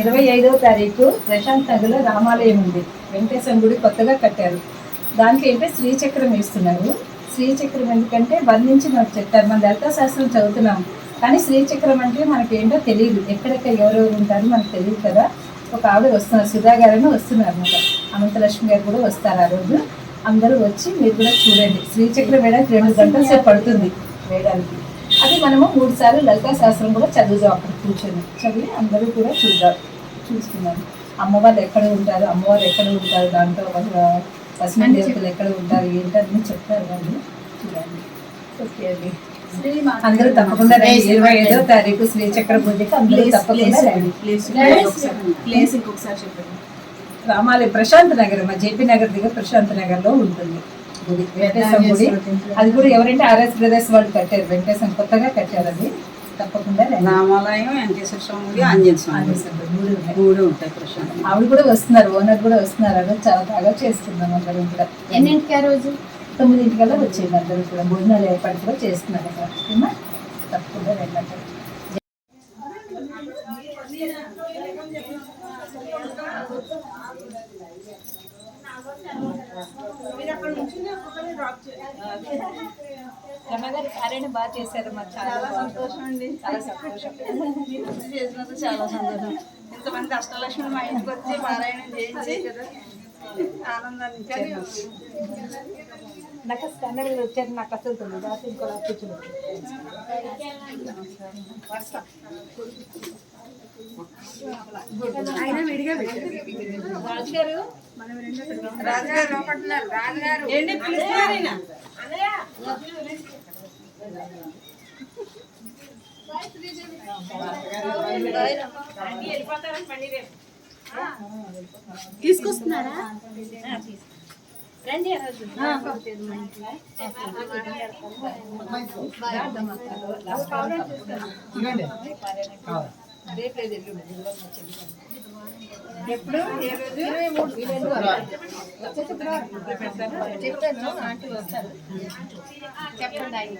ఇరవై ఐదవ తారీఖు ప్రశాంత్ నగర్లో రామాలయం ఉంది. వెంకటేశ్వర గుడి కొత్తగా కట్టారు. దానికి ఏంటంటే శ్రీచక్రం వేస్తున్నారు. శ్రీచక్రం ఎందుకంటే బంధించి మనకు చెప్తారు మన లలిత శాస్త్రం చదువుతున్నాం. కానీ శ్రీచక్రం అంటే మనకి ఏంటో తెలియదు. ఎక్కడెక్కడ ఎవరెవరు ఉంటారో మనకు తెలియదు కదా. ఒక ఆవిడ వస్తున్నారు. సుధా గారని వస్తున్నారు అనమాట అనంతలక్ష్మి గారు కూడా వస్తారు ఆ రోజు. అందరూ వచ్చి మీరు కూడా చూడండి. శ్రీచక్రం వేయడానికి రెండు గంటల సేపు పడుతుంది వేయడానికి. అది మనము మూడు సార్లు లలితా శాస్త్రం కూడా చదువుదాం అక్కడ కూర్చొని. చదివి అందరూ కూడా చూద్దాం. చూసుకున్నాం అమ్మవారు ఎక్కడ ఉంటారు? అమ్మవారు ఎక్కడ ఉంటారు? దాంట్లో పసిమన్ దేవతలు ఎక్కడ ఉంటారు? ఏంటి అన్ని చెప్తారు వాళ్ళు. చూడండి. ఓకే అండి. అందరూ తప్పకుండా రండి. ఇరవై ఐదో తారీఖు శ్రీచక్ర పూజకి అందరూ తప్పకుండా రండి. ప్లేస్ ఇంకొకసారి చెప్పండి. రామాలయం ప్రశాంత్ నగర్ మా జేపీ నగర్ దగ్గర ప్రశాంత్ నగర్లో ఉంటుంది. గుడి. వెంకటేశ్వర గుడి. అది కూడా ఎవరంటే ఆర్ఎస్ బ్రదర్స్ వాళ్ళు కట్టారు. వెంకటేశ్వరం కొత్తగా కట్టారు అది. తప్పకుండా రండి. రామాలయం వెంకటేశ్వర స్వామి ఆంజనేయ మూడు ఉంటాయి ప్రశాంతం. ఆవిడ కూడా వస్తున్నారు ఓనర్ కూడా వస్తున్నారు. అది చాలా బాగా చేస్తున్నాం అందరం కూడా. ఎన్నింటికి ఆ రోజు? తొమ్మిదింటికల్లా వచ్చేది అందరూ కూడా. భోజనాలు ఏర్పాటు కూడా చేస్తున్నారు అక్కడ? తప్పకుండా రండి అక్కడ. రమగారు కార్యాన్ని బాగా చేశారు మాకు చాలా సంతోషం అండి చాలా సంతోషం. చేసినందుకు చాలా సంతోషం. ఇంతమంది అష్టలక్ష్మి మా ఇంటికి వచ్చి పారాయణం చేయించి ఆనందాన్ని ఇచ్చారు. నాకు స్కానర్ వచ్చారు నాకు అసలు తెలియదు. దాసి ఇంకో కూర్చుని రాజుగారు? రాజుగారు ఏంటి పిలుస్తున్నారు ఈయన? తీసుకొస్తున్నారా? రండి రోజు ఎప్పుడు? ఏ రోజు? చెప్తాను ఆంటీ వస్తారు చెప్పండి. ఆయన